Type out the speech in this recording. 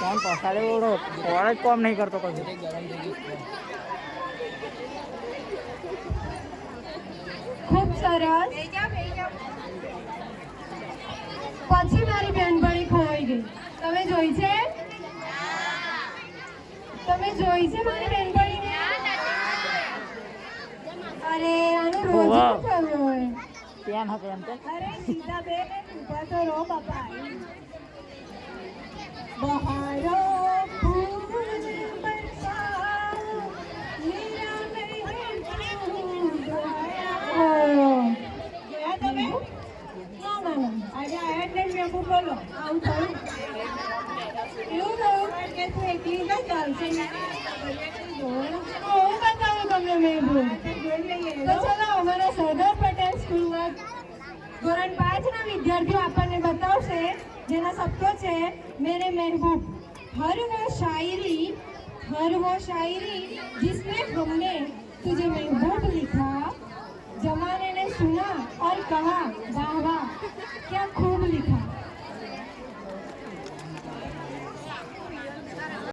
Phone પસાડે ઓળો phone જ કોમ નહીં કરતો કશું. ખૂબ સરસ. પછી મારી બેનપણી ખોવાઈ ગઈ. તમે જોઈ છે? તમે જોઈ છે મારી બેનપણીને? અરે આનું રોજ થયું હોય. ત્યાં હા એમ તો અરે સીધા બેન ઊભા તો રો બાપા. ધોરણ પાંચ વિદ્યાર્થીઓ આપણને બતાવશે, જેના શબ્દો છે, મેરે મહેબૂબ. હર વો શાયરી, હર વો શાયરી જિસને હમને તુજે 走了，走了，不？